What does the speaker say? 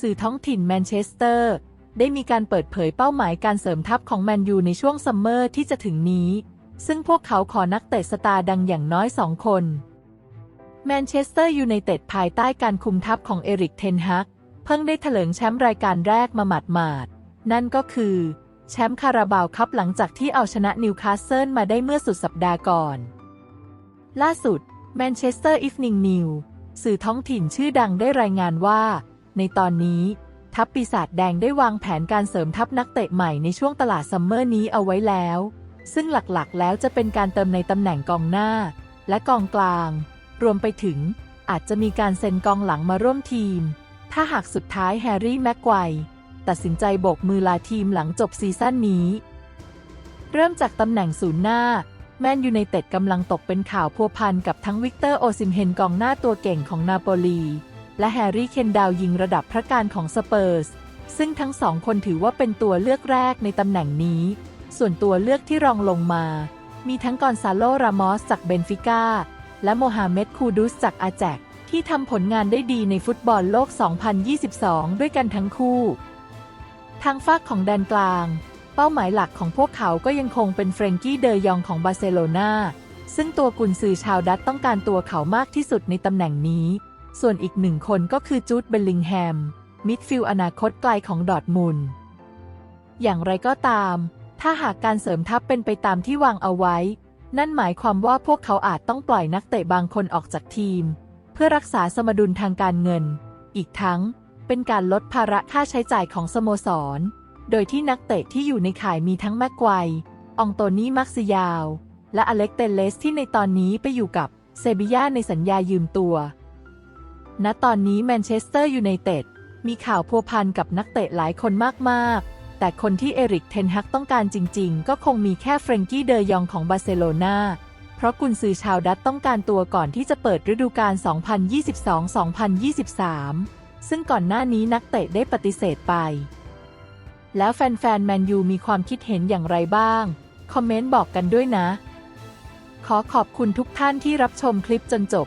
สื่อท้องถิ่นแมนเชสเตอร์ ได้มีการเปิดเผยเป้าหมายการเสริมทัพของแมนยูในช่วงซัมเมอร์ที่จะถึงนี้ ซึ่งพวกเขาขอนักเตะสตาร์ดังอย่างน้อยสองคนแมนเชสเตอร์ยูไนเต็ดภายใต้การคุมทัพของเอริกเทนฮักเพิ่งได้เถลิงแชมป์รายการแรกมาหมาดๆนั่นก็คือ แชมป์คาราบาวคัพหลังจากที่เอาชนะนิวคาสเซิลมาได้เมื่อสุดสัปดาห์ก่อน ล่าสุดแมนเชสเตอร์อีฟนิงนิวสื่อท้องถิ่นชื่อดังได้รายงานว่า ในตอนนี้ ทัพปีศาจแดงได้วางแผนการเสริมทัพนักเตะใหม่ในช่วงตลาดซัมเมอร์นี้เอาไว้แล้ว ซึ่งหลักๆ แล้วจะเป็นการเติมในตำแหน่งกองหน้า และกองกลาง รวมไปถึง อาจจะมีการเซ็นกองหลังมาร่วมทีม ถ้าหากสุดท้ายแฮร์รี่แม็กไกวตัดสินใจโบกมือลาทีมหลังจบซีซั่นนี้ เริ่มจากตำแหน่งศูนย์หน้า แมนยูไนเต็ดกำลังตกเป็นข่าวพัวพันกับทั้งวิกเตอร์โอซิมเฮนกองหน้าตัวเก่งของนาโปลี และแฮร์รี่เคนดาวยิงระดับพระการของสเปอร์ส ซึ่งทั้งสองคนถือว่าเป็นตัวเลือกแรกในตำแหน่งนี้ ส่วนตัวเลือกที่รองลงมา มีทั้งกอนซาโล รามอสจากเบนฟิก้า และโมฮาเม็ด คูดุสจากอาแจก ที่ทำผลงานได้ดีในฟุตบอลโลก 2022 ด้วยกันทั้งคู่ ทางฝากของแดนกลาง เป้าหมายหลักของพวกเขาก็ยังคงเป็นเฟรงกี้ เดยองของบาร์เซโลนาซึ่งตัวกุนซือชาวดัตต้องการตัวเขามากที่สุดในตำแหน่งนี้ ส่วนอีกหนึ่งคนก็คือจูดเบลลิงแฮม มิดฟิลอนาคตไกลของดอทมุนอย่างไรก็ตาม ถ้าหากการเสริมทัพเป็นไปตามที่วางเอาไว้ นั่นหมายความว่าพวกเขาอาจต้องปล่อยนักเตะบางคนออกจากทีม เพื่อรักษาสมดุลทางการเงิน อีกทั้งเป็นการลดภาระค่าใช้จ่ายของสโมสร โดยที่นักเตะที่อยู่ในข่ายมีทั้งแม็กไกวร์อองโตนี่มักซิยาว และอเล็กเตเลสที่ในตอนนี้ไปอยู่กับเซบียาในสัญญายืมตัว ณตอนนี้แมนเชสเตอร์ยูไนเต็ดมีข่าวพัวพันกับนักเตะหลายคนมากๆ แต่คนที่เอริกเทนฮักต้องการจริง ๆ ก็คงมีแค่เฟรงกี้เดยองของบาร์เซโลนาเพราะกุนซือชาวดัตต้องการตัวก่อนที่จะเปิดฤดูกาล 2022-2023 ซึ่งก่อนหน้านี้นักเตะได้ปฏิเสธไป แล้วแฟนๆแมนยูมีความคิดเห็นอย่างไรบ้าง คอมเมนต์บอกกันด้วยนะ ขอขอบคุณทุกท่านที่รับชมคลิปจนจบ